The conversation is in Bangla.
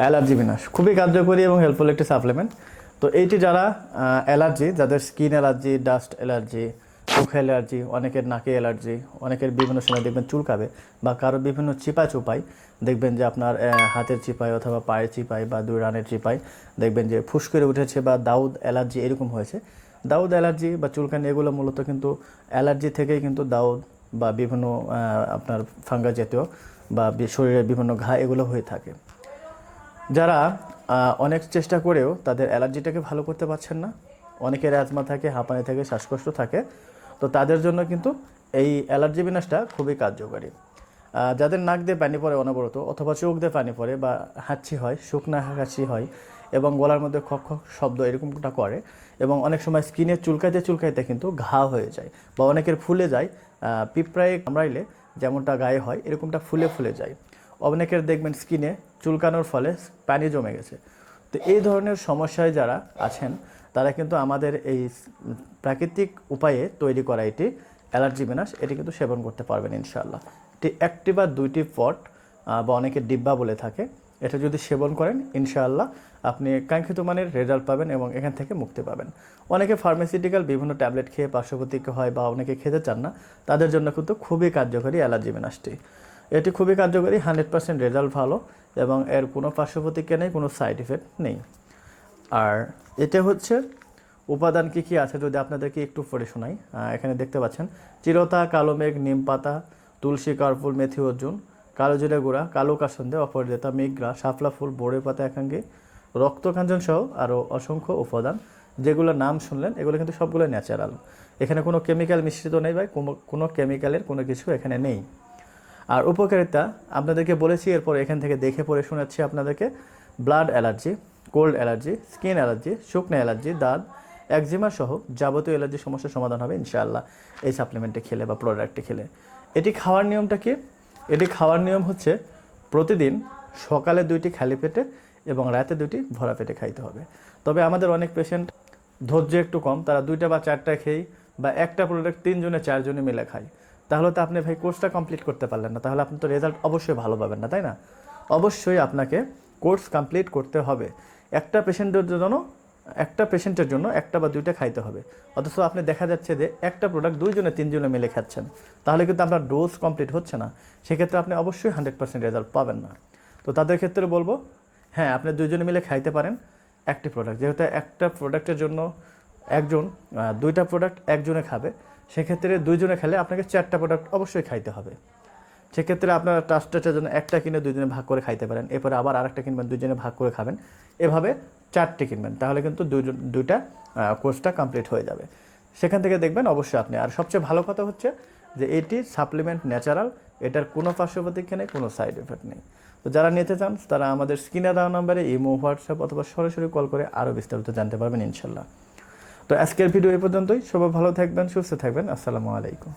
অ্যালার্জি বিনাশ। খুবই কার্যকরী এবং হেল্পফুল একটি সাপ্লিমেন্ট তো এইটি যারা অ্যালার্জি, যাদের স্কিন অ্যালার্জি ডাস্ট অ্যালার্জি চোখ অ্যালার্জি, অনেকের নাকে অ্যালার্জি, অনেকের বিভিন্ন সময় দেখবেন চুলকাবে বা কারও বিভিন্ন চিপা চুপাই দেখবেন যে আপনার হাতের চিপাই অথবা পায়ের চিপাই বা দুই রানের চিপাই দেখবেন যে ফুস করে উঠেছে বা দাউদ অ্যালার্জি এরকম হয়েছে। দাউদ অ্যালার্জি বা চুলকানি এগুলো মূলত কিন্তু অ্যালার্জি থেকেই কিন্তু দাউদ বা বিভিন্ন আপনার ফাঙ্গা জাতীয় বা শরীরের বিভিন্ন ঘা এগুলো হয়ে থাকে। যারা অনেক চেষ্টা করেও তাদের অ্যালার্জিটাকে ভালো করতে পারছেন না, অনেকের অ্যাজমা থাকে, হাঁপানি থাকে, শ্বাসকষ্ট থাকে, তো তাদের জন্য কিন্তু এই অ্যালার্জি বিনাশটা খুবই কার্যকরী। যাদের নাক দিয়ে পানি পড়ে অনবরত অথবা চোখ দিয়ে পানি পড়ে বা হাঁচি হয়, শুকনা হাঁচি হয় এবং গলার মধ্যে খক খক শব্দ এরকমটা করে এবং অনেক সময় স্কিনে চুলকাইতে চুলকাইতে কিন্তু ঘা হয়ে যায় বা অনেকের ফুলে যায় পিঁপড়ায় কামড়াইলে যেমনটা গায়ে হয় এরকমটা ফুলে ফুলে যায়। অনেকের দেখবেন স্কিনে চুলকানোর ফলে পানি জমে গেছে। তো এই ধরনের সমস্যায় যারা আছেন, তারা কিন্তু আমাদের এই প্রাকৃতিক উপায়ে তৈরি করা এটি অ্যালার্জি বিনাশ, এটি কিন্তু সেবন করতে পারবেন ইনশাআল্লাহ। এটি একটি বা দুইটি পট বা অনেকে ডিব্বা বলে থাকে, এটা যদি সেবন করেন, ইনশাআল্লাহ আপনি কাঙ্ক্ষিত মানের রেজাল্ট পাবেন এবং এখান থেকে মুক্তি পাবেন। অনেকে ফার্মাসিউটিক্যাল বিভিন্ন ট্যাবলেট খেয়ে পার্শ্বপ্রতিক্রিয়া হয় বা অনেকে খেতে চান না, তাদের জন্য কিন্তু খুবই কার্যকরী অ্যালার্জি বিনাশটি। এটি খুবই কার্যকরী, হান্ড্রেড পার্সেন্ট রেজাল্ট ভালো এবং এর কোনো পার্শ্বপ্রতিক্রিয়া নেই, কোনো সাইড এফেক্ট নেই। আর এটা হচ্ছে উপাদান কী কী আছে যদি আপনাদেরকে একটু পড়ে শোনাই। এখানে দেখতে পাচ্ছেন, চিরতা, কালো মেঘ, নিম পাতা, তুলসী কার্পুল মেথি, অর্জুন, কালো জিরা গুঁড়া, কালো কাসন্দে অপরাজিতা মেঘরা, শাপলা ফুল বড়ে পাতা একাঙ্গি রক্তকাঞ্চন সহ আরও অসংখ্য উপাদান যেগুলো নাম শুনলেন, এগুলো কিন্তু সবগুলো ন্যাচারাল। এখানে কোনো কেমিক্যাল মিশ্রিত নেই বা কোনো কেমিক্যালের কোনো কিছু এখানে নেই। আর উপকারিতা আপনাদেরকে বলেছি, এরপর এখান থেকে দেখে পড়ে শোনাচ্ছি আপনাদেরকে। Blood allergy, cold allergy, skin allergy, শুকনো অ্যালার্জি, দাঁত, একজিমা সহ যাবতীয় অ্যালার্জি সমস্যার সমাধান হবে ইনশাআল্লাহ এই সাপ্লিমেন্টটি খেলে বা প্রোডাক্টটি খেলে। এটি খাওয়ার নিয়মটা কি? এটি খাওয়ার নিয়ম হচ্ছে প্রতিদিন সকালে দুইটি খালি পেটে এবং রাতে দুইটি ভরা পেটে খাইতে হবে। তবে আমাদের অনেক পেশেন্ট ধৈর্য একটু কম, তারা দুইটা বা চারটা খেয়েই বা একটা প্রোডাক্ট তিনজনে চারজনে মিলে খায়। তাহলে তো আপনি ভাই কোর্সটা কমপ্লিট করতে পারলেন না। তাহলে আপনি তো রেজাল্ট অবশ্যই ভালো পাবেন না, তাই না? অবশ্যই আপনাকে কোর্স কমপ্লিট করতে হবে। একটা পেশেন্টের জন্য, একটা পেশেন্টের জন্য একটা বা দুইটা খাইতে হবে। অথচ আপনি দেখা যাচ্ছে যে একটা প্রোডাক্ট দুইজনে, তিনজনে মিলে খাচ্ছেন। তাহলে কিন্তু আপনার ডোজ কমপ্লিট হচ্ছে না। সেক্ষেত্রে আপনি অবশ্যই হান্ড্রেড পার্সেন্ট রেজাল্ট পাবেন না। তো তাদের ক্ষেত্রে বলব হ্যাঁ আপনি দুইজনে মিলে খাইতে পারেন একটি প্রোডাক্ট যেহেতু একটা প্রোডাক্টের জন্য একজন দুইটা প্রোডাক্ট একজনে খাবে। সেক্ষেত্রে দুইজনে খেলে আপনাকে চারটা প্রোডাক্ট অবশ্যই খাইতে হবে। সেক্ষেত্রে আপনারা ট্রাস্টের জন্য একটা কিনে দুইজনে ভাগ করে খাইতে পারেন, এরপরে আবার আরেকটা কিনবেন, দুইজনে ভাগ করে খাবেন। এভাবে চারটে কিনবেন, তাহলে কিন্তু দুইজন, দুইটা কোর্সটা কমপ্লিট হয়ে যাবে। সেখান থেকে দেখবেন অবশ্যই আপনি, আর সবচেয়ে ভালো কথা হচ্ছে যে এটি সাপ্লিমেন্ট ন্যাচারাল এটার কোনো পার্শ্বপ্রতিক্রিয়া নেই, কোনো সাইড এফেক্ট নেই। তো যারা নিতে চান, তারা আমাদের স্ক্রিনে দেওয়া নাম্বারে ইমো, হোয়াটসঅ্যাপ অথবা সরাসরি কল করে আরও বিস্তারিত জানতে পারবেন ইনশাল্লাহ। তো আজকের ভিডিও এ পর্যন্তই। সবাই ভালো থাকবেন সুস্থ থাকবেন। আসসালামু আলাইকুম।